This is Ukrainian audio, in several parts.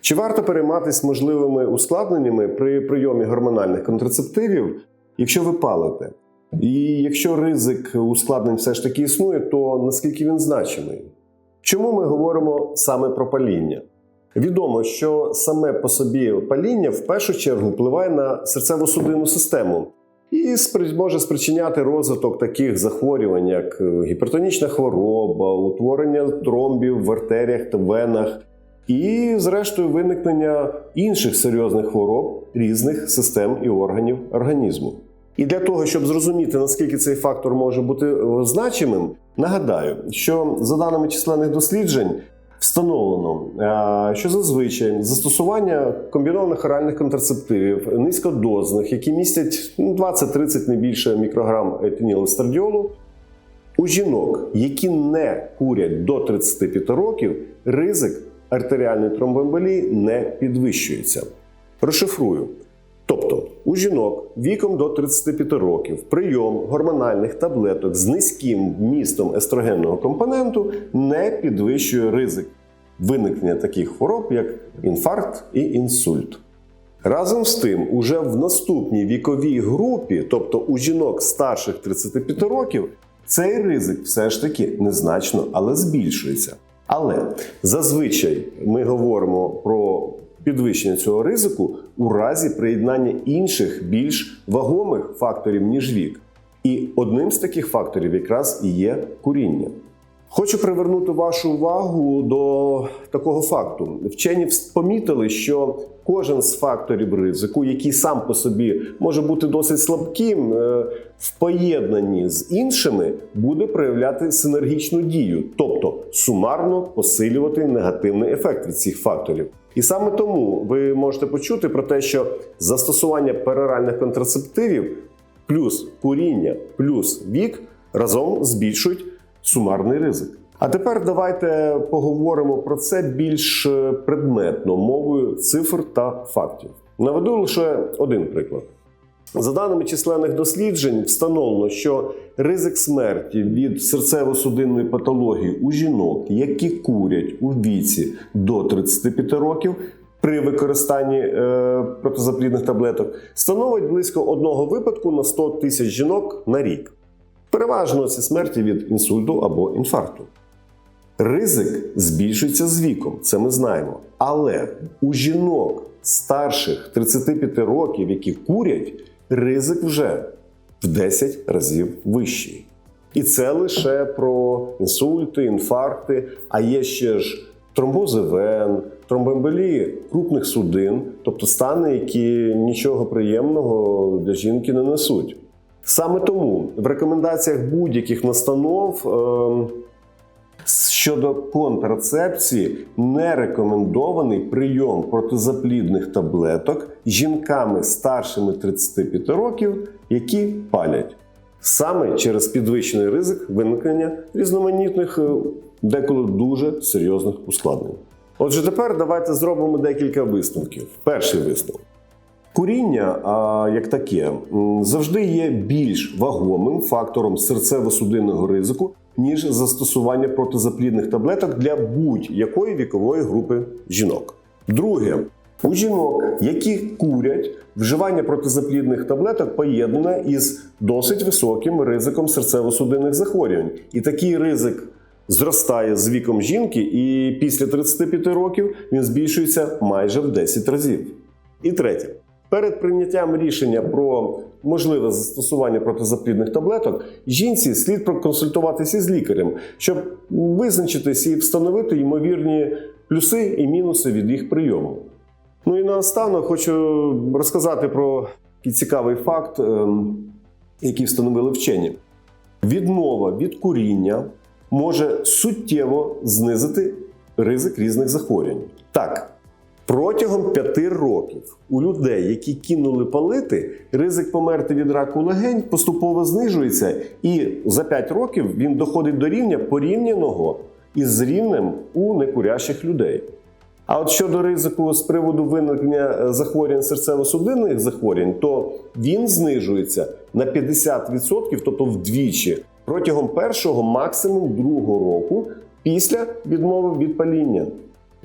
Чи варто перейматися можливими ускладненнями при прийомі гормональних контрацептивів, якщо ви палите? І якщо ризик ускладнень все ж таки існує, то наскільки він значимий? Чому ми говоримо саме про паління? Відомо, що саме по собі паління в першу чергу впливає на серцево-судинну систему і може спричиняти розвиток таких захворювань, як гіпертонічна хвороба, утворення тромбів в артеріях та венах, і, зрештою, виникнення інших серйозних хвороб різних систем і органів організму. І для того, щоб зрозуміти, наскільки цей фактор може бути е, значимим, нагадаю, що за даними численних досліджень встановлено, е, що зазвичай застосування комбінованих оральних контрацептивів низькодозних, які містять ну, 20-30 не більше мікрограм етинілестрадіолу, у жінок, які не курять до 35 років, ризик артеріальної тромбоемболії не підвищується. Розшифрую. Тобто у жінок віком до 35 років прийом гормональних таблеток з низьким вмістом естрогенного компоненту не підвищує ризик виникнення таких хвороб, як інфаркт і інсульт. Разом з тим, уже в наступній віковій групі, тобто у жінок старших 35 років, цей ризик все ж таки незначно, але збільшується. Але зазвичай ми говоримо про підвищення цього ризику у разі приєднання інших більш вагомих факторів, ніж вік. І одним з таких факторів якраз і є куріння. Хочу привернути вашу увагу до такого факту. Вчені помітили, що кожен з факторів ризику, який сам по собі може бути досить слабким, е, в поєднанні з іншими буде проявляти синергічну дію, тобто сумарно посилювати негативний ефект від цих факторів. І саме тому ви можете почути про те, що застосування пероральних контрацептивів плюс куріння, плюс вік разом збільшують сумарний ризик. А тепер давайте поговоримо про це більш е, предметно мовою цифр та фактів. Наведу лише один приклад. За даними численних досліджень, встановлено, що ризик смерті від серцево-судинної патології у жінок, які курять у віці до 35 років, при використанні е, протизаплідних таблеток, становить близько одного випадку на 100 тисяч жінок на рік. Переважно це смерті від інсульту або інфаркту. Ризик збільшується з віком, це ми знаємо. Але у жінок старших 35 років, які курять, ризик вже в 10 разів вищий. І це лише про інсульти, інфаркти, а є ще ж тромбози вен, тромбоемболії крупних судин, тобто стани, які нічого приємного для жінки не несуть. Саме тому в рекомендаціях будь-яких настанов е, щодо контрацепції не рекомендований прийом протизаплідних таблеток жінками старшими 35 років, які палять. Саме через підвищений ризик виникнення різноманітних, е, деколи дуже серйозних ускладнень. Отже, тепер давайте зробимо декілька висновків. Перший висновок. Куріння, а, як таке, завжди є більш вагомим фактором серцево-судинного ризику, ніж застосування протизаплідних таблеток для будь-якої вікової групи жінок. Друге, у жінок, які курять, вживання протизаплідних таблеток поєднане із досить високим ризиком серцево-судинних захворювань. І такий ризик зростає з віком жінки, і після 35 років він збільшується майже в 10 разів. І третє. Перед прийняттям рішення про можливе застосування протизаплідних таблеток жінці слід проконсультуватися з лікарем, щоб визначитись і встановити ймовірні плюси і мінуси від їх прийому. Ну і наостанок хочу розказати про цікавий факт, ем, який встановили вчені. Відмова від куріння може суттєво знизити ризик різних захворювань. Так, Протягом п'яти років у людей, які кинули палити, ризик померти від раку легень поступово знижується, і за 5 років він доходить до рівня порівняного із рівнем у некурящих людей. А от щодо ризику з приводу виникнення е, захворювань серцево-судинних захворювань, то він знижується на 50%, тобто вдвічі, протягом першого, максимум другого року після відмови від паління.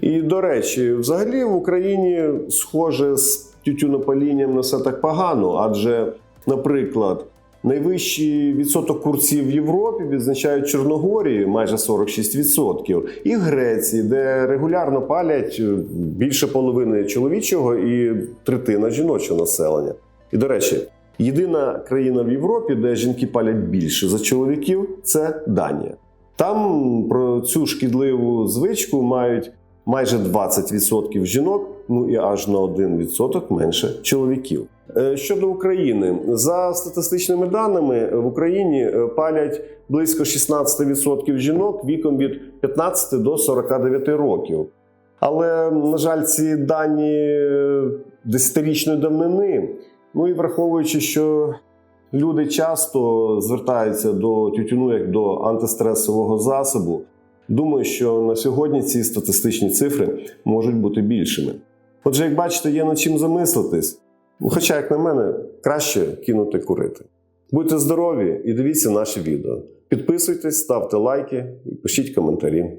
І до речі, взагалі в Україні схоже з тютюнопалінням не все так погано, адже, наприклад, найвищий відсоток курців в Європі відзначають Чорногорії майже 46%, і Греції, де регулярно палять е, більше половини чоловічого і третина жіночого населення. І до речі, єдина країна в Європі, де жінки палять більше за чоловіків, це Данія. Там про цю шкідливу звичку мають майже 20% жінок, ну і аж на 1% менше чоловіків. Е, Щодо України, за статистичними даними, в Україні е, палять близько 16% жінок віком від 15 до 49 років. Але, на жаль, ці дані е, десятирічної давнини. Ну і враховуючи, що люди часто звертаються до тютюну як до антистресового засобу, думаю, що на сьогодні ці статистичні цифри можуть бути більшими. Отже, як бачите, є над чим замислитись. Ну, Хоча, як на мене, краще кинути курити. Будьте здорові і дивіться наші відео. Підписуйтесь, ставте лайки і пишіть коментарі.